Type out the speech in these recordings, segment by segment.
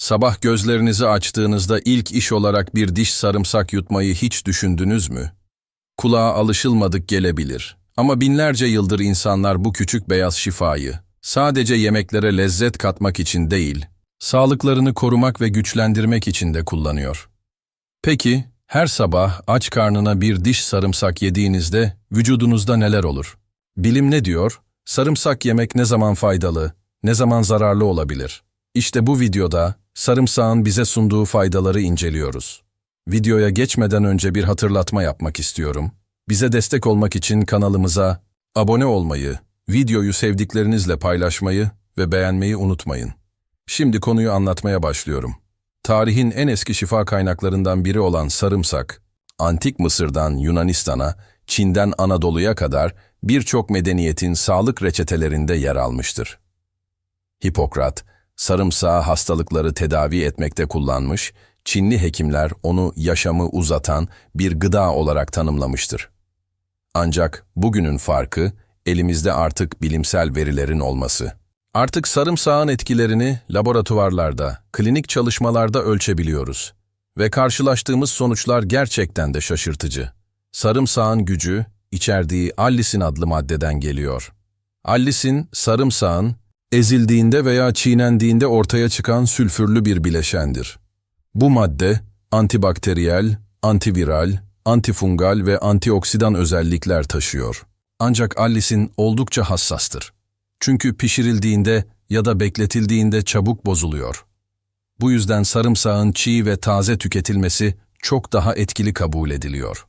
Sabah gözlerinizi açtığınızda ilk iş olarak bir diş sarımsak yutmayı hiç düşündünüz mü? Kulağa alışılmadık gelebilir. Ama binlerce yıldır insanlar bu küçük beyaz şifayı sadece yemeklere lezzet katmak için değil, sağlıklarını korumak ve güçlendirmek için de kullanıyor. Peki, her sabah aç karnına bir diş sarımsak yediğinizde vücudunuzda neler olur? Bilim ne diyor? Sarımsak yemek ne zaman faydalı, ne zaman zararlı olabilir? İşte bu videoda sarımsağın bize sunduğu faydaları inceliyoruz. Videoya geçmeden önce bir hatırlatma yapmak istiyorum. Bize destek olmak için kanalımıza abone olmayı, videoyu sevdiklerinizle paylaşmayı ve beğenmeyi unutmayın. Şimdi konuyu anlatmaya başlıyorum. Tarihin en eski şifa kaynaklarından biri olan sarımsak, Antik Mısır'dan Yunanistan'a, Çin'den Anadolu'ya kadar birçok medeniyetin sağlık reçetelerinde yer almıştır. Hipokrat, sarımsağı hastalıkları tedavi etmekte kullanmış, Çinli hekimler onu yaşamı uzatan bir gıda olarak tanımlamıştır. Ancak bugünün farkı elimizde artık bilimsel verilerin olması. Artık sarımsağın etkilerini laboratuvarlarda, klinik çalışmalarda ölçebiliyoruz. Ve karşılaştığımız sonuçlar gerçekten de şaşırtıcı. Sarımsağın gücü, içerdiği allisin adlı maddeden geliyor. Allisin, sarımsağın, ezildiğinde veya çiğnendiğinde ortaya çıkan sülfürlü bir bileşendir. Bu madde, antibakteriyel, antiviral, antifungal ve antioksidan özellikler taşıyor. Ancak allisin oldukça hassastır. Çünkü pişirildiğinde ya da bekletildiğinde çabuk bozuluyor. Bu yüzden sarımsağın çiğ ve taze tüketilmesi çok daha etkili kabul ediliyor.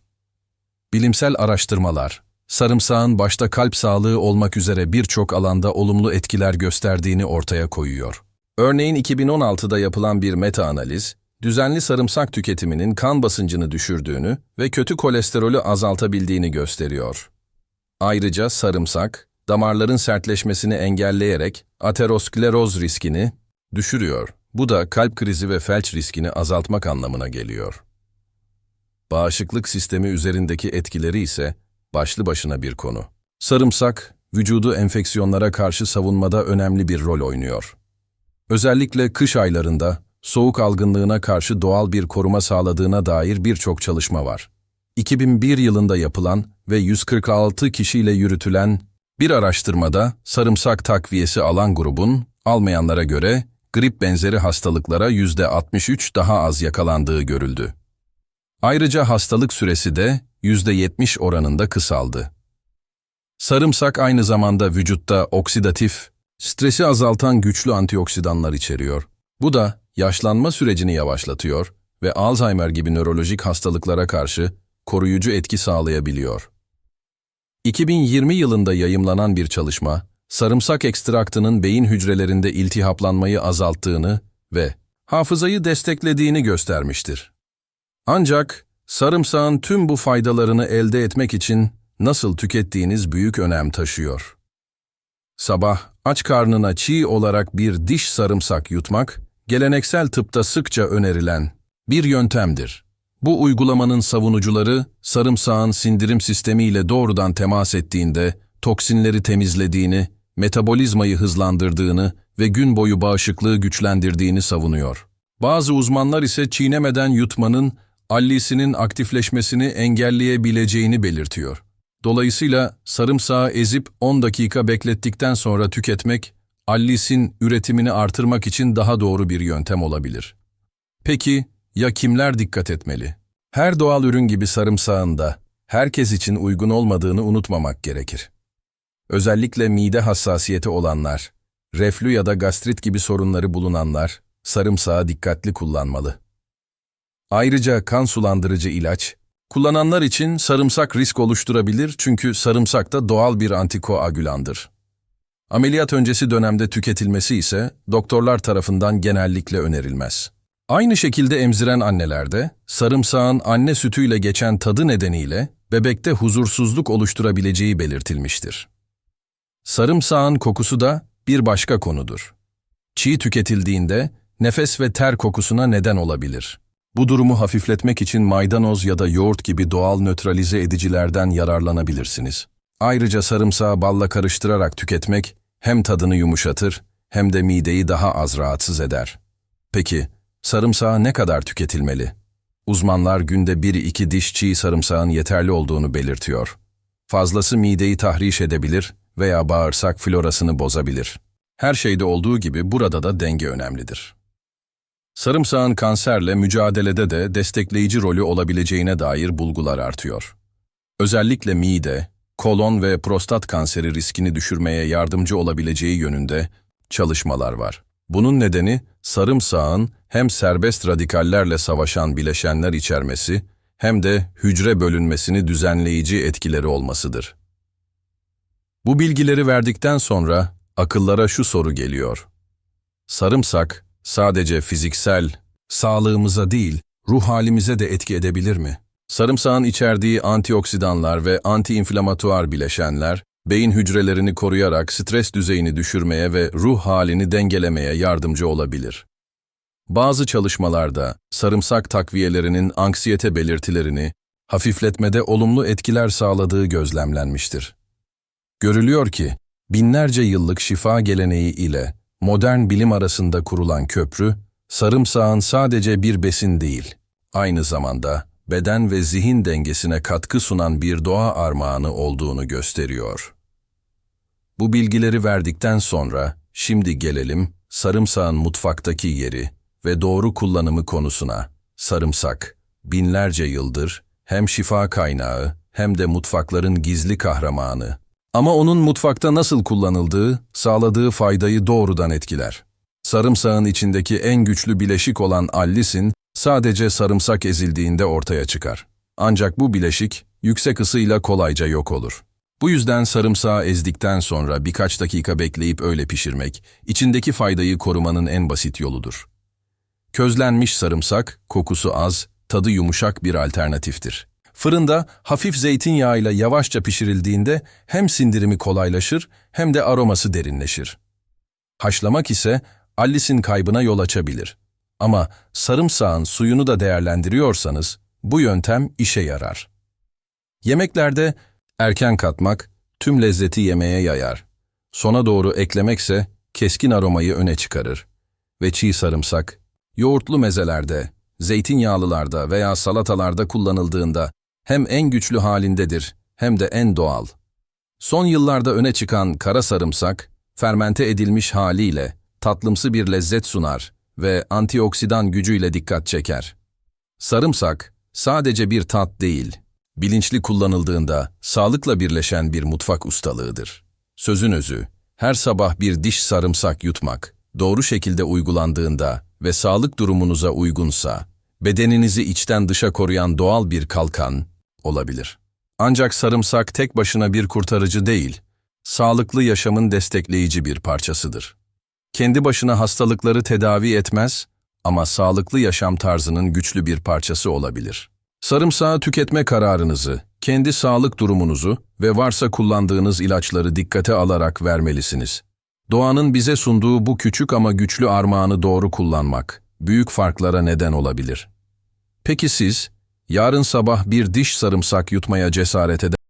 Bilimsel araştırmalar, sarımsağın başta kalp sağlığı olmak üzere birçok alanda olumlu etkiler gösterdiğini ortaya koyuyor. Örneğin 2016'da yapılan bir meta-analiz, düzenli sarımsak tüketiminin kan basıncını düşürdüğünü ve kötü kolesterolü azaltabildiğini gösteriyor. Ayrıca sarımsak, damarların sertleşmesini engelleyerek ateroskleroz riskini düşürüyor. Bu da kalp krizi ve felç riskini azaltmak anlamına geliyor. Bağışıklık sistemi üzerindeki etkileri ise başlı başına bir konu. Sarımsak, vücudu enfeksiyonlara karşı savunmada önemli bir rol oynuyor. Özellikle kış aylarında soğuk algınlığına karşı doğal bir koruma sağladığına dair birçok çalışma var. 2001 yılında yapılan ve 146 kişiyle yürütülen bir araştırmada sarımsak takviyesi alan grubun almayanlara göre grip benzeri hastalıklara %63 daha az yakalandığı görüldü. Ayrıca hastalık süresi de %70 oranında kısaldı. Sarımsak aynı zamanda vücutta oksidatif, stresi azaltan güçlü antioksidanlar içeriyor. Bu da yaşlanma sürecini yavaşlatıyor ve Alzheimer gibi nörolojik hastalıklara karşı koruyucu etki sağlayabiliyor. 2020 yılında yayımlanan bir çalışma, sarımsak ekstraktının beyin hücrelerinde iltihaplanmayı azalttığını ve hafızayı desteklediğini göstermiştir. Ancak sarımsağın tüm bu faydalarını elde etmek için nasıl tükettiğiniz büyük önem taşıyor. Sabah aç karnına çiğ olarak bir diş sarımsak yutmak, geleneksel tıpta sıkça önerilen bir yöntemdir. Bu uygulamanın savunucuları, sarımsağın sindirim sistemiyle doğrudan temas ettiğinde toksinleri temizlediğini, metabolizmayı hızlandırdığını ve gün boyu bağışıklığı güçlendirdiğini savunuyor. Bazı uzmanlar ise çiğnemeden yutmanın allisinin aktifleşmesini engelleyebileceğini belirtiyor. Dolayısıyla sarımsağı ezip 10 dakika beklettikten sonra tüketmek, allisin üretimini artırmak için daha doğru bir yöntem olabilir. Peki, ya kimler dikkat etmeli? Her doğal ürün gibi sarımsağında herkes için uygun olmadığını unutmamak gerekir. Özellikle mide hassasiyeti olanlar, reflü ya da gastrit gibi sorunları bulunanlar sarımsağı dikkatli kullanmalı. Ayrıca kan sulandırıcı ilaç, kullananlar için sarımsak risk oluşturabilir çünkü sarımsak da doğal bir antikoagülandır. Ameliyat öncesi dönemde tüketilmesi ise doktorlar tarafından genellikle önerilmez. Aynı şekilde emziren annelerde sarımsağın anne sütüyle geçen tadı nedeniyle bebekte huzursuzluk oluşturabileceği belirtilmiştir. Sarımsağın kokusu da bir başka konudur. Çiğ tüketildiğinde nefes ve ter kokusuna neden olabilir. Bu durumu hafifletmek için maydanoz ya da yoğurt gibi doğal nötralize edicilerden yararlanabilirsiniz. Ayrıca sarımsağı balla karıştırarak tüketmek hem tadını yumuşatır hem de mideyi daha az rahatsız eder. Peki, sarımsağı ne kadar tüketilmeli? Uzmanlar günde 1-2 diş çiğ sarımsağın yeterli olduğunu belirtiyor. Fazlası mideyi tahriş edebilir veya bağırsak florasını bozabilir. Her şeyde olduğu gibi burada da denge önemlidir. Sarımsağın kanserle mücadelede de destekleyici rolü olabileceğine dair bulgular artıyor. Özellikle mide, kolon ve prostat kanseri riskini düşürmeye yardımcı olabileceği yönünde çalışmalar var. Bunun nedeni sarımsağın hem serbest radikallerle savaşan bileşenler içermesi hem de hücre bölünmesini düzenleyici etkileri olmasıdır. Bu bilgileri verdikten sonra akıllara şu soru geliyor. Sarımsak sadece fiziksel sağlığımıza değil, ruh halimize de etki edebilir mi? Sarımsağın içerdiği antioksidanlar ve antiinflamatuar bileşenler, beyin hücrelerini koruyarak stres düzeyini düşürmeye ve ruh halini dengelemeye yardımcı olabilir. Bazı çalışmalarda sarımsak takviyelerinin anksiyete belirtilerini hafifletmede olumlu etkiler sağladığı gözlemlenmiştir. Görülüyor ki, binlerce yıllık şifa geleneği ile modern bilim arasında kurulan köprü, sarımsağın sadece bir besin değil, aynı zamanda beden ve zihin dengesine katkı sunan bir doğa armağanı olduğunu gösteriyor. Bu bilgileri verdikten sonra, şimdi gelelim sarımsağın mutfaktaki yeri ve doğru kullanımı konusuna. Sarımsak, binlerce yıldır hem şifa kaynağı hem de mutfakların gizli kahramanı. Ama onun mutfakta nasıl kullanıldığı, sağladığı faydayı doğrudan etkiler. Sarımsağın içindeki en güçlü bileşik olan allisin, sadece sarımsak ezildiğinde ortaya çıkar. Ancak bu bileşik, yüksek ısıyla kolayca yok olur. Bu yüzden sarımsağı ezdikten sonra birkaç dakika bekleyip öyle pişirmek, içindeki faydayı korumanın en basit yoludur. Közlenmiş sarımsak, kokusu az, tadı yumuşak bir alternatiftir. Fırında hafif zeytinyağıyla yavaşça pişirildiğinde hem sindirimi kolaylaşır hem de aroması derinleşir. Haşlamak ise allisin kaybına yol açabilir. Ama sarımsağın suyunu da değerlendiriyorsanız bu yöntem işe yarar. Yemeklerde erken katmak tüm lezzeti yemeğe yayar. Sona doğru eklemekse keskin aromayı öne çıkarır. Ve çiğ sarımsak, yoğurtlu mezelerde, zeytinyağlılarda veya salatalarda kullanıldığında hem en güçlü halindedir hem de en doğal. Son yıllarda öne çıkan kara sarımsak, fermente edilmiş haliyle tatlımsı bir lezzet sunar ve antioksidan gücüyle dikkat çeker. Sarımsak sadece bir tat değil, bilinçli kullanıldığında sağlıkla birleşen bir mutfak ustalığıdır. Sözün özü, her sabah bir diş sarımsak yutmak, doğru şekilde uygulandığında ve sağlık durumunuza uygunsa, bedeninizi içten dışa koruyan doğal bir kalkan olabilir. Ancak sarımsak tek başına bir kurtarıcı değil, sağlıklı yaşamın destekleyici bir parçasıdır. Kendi başına hastalıkları tedavi etmez ama sağlıklı yaşam tarzının güçlü bir parçası olabilir. Sarımsağı tüketme kararınızı, kendi sağlık durumunuzu ve varsa kullandığınız ilaçları dikkate alarak vermelisiniz. Doğanın bize sunduğu bu küçük ama güçlü armağanı doğru kullanmak, büyük farklara neden olabilir. Peki siz, yarın sabah bir diş sarımsak yutmaya cesaret eder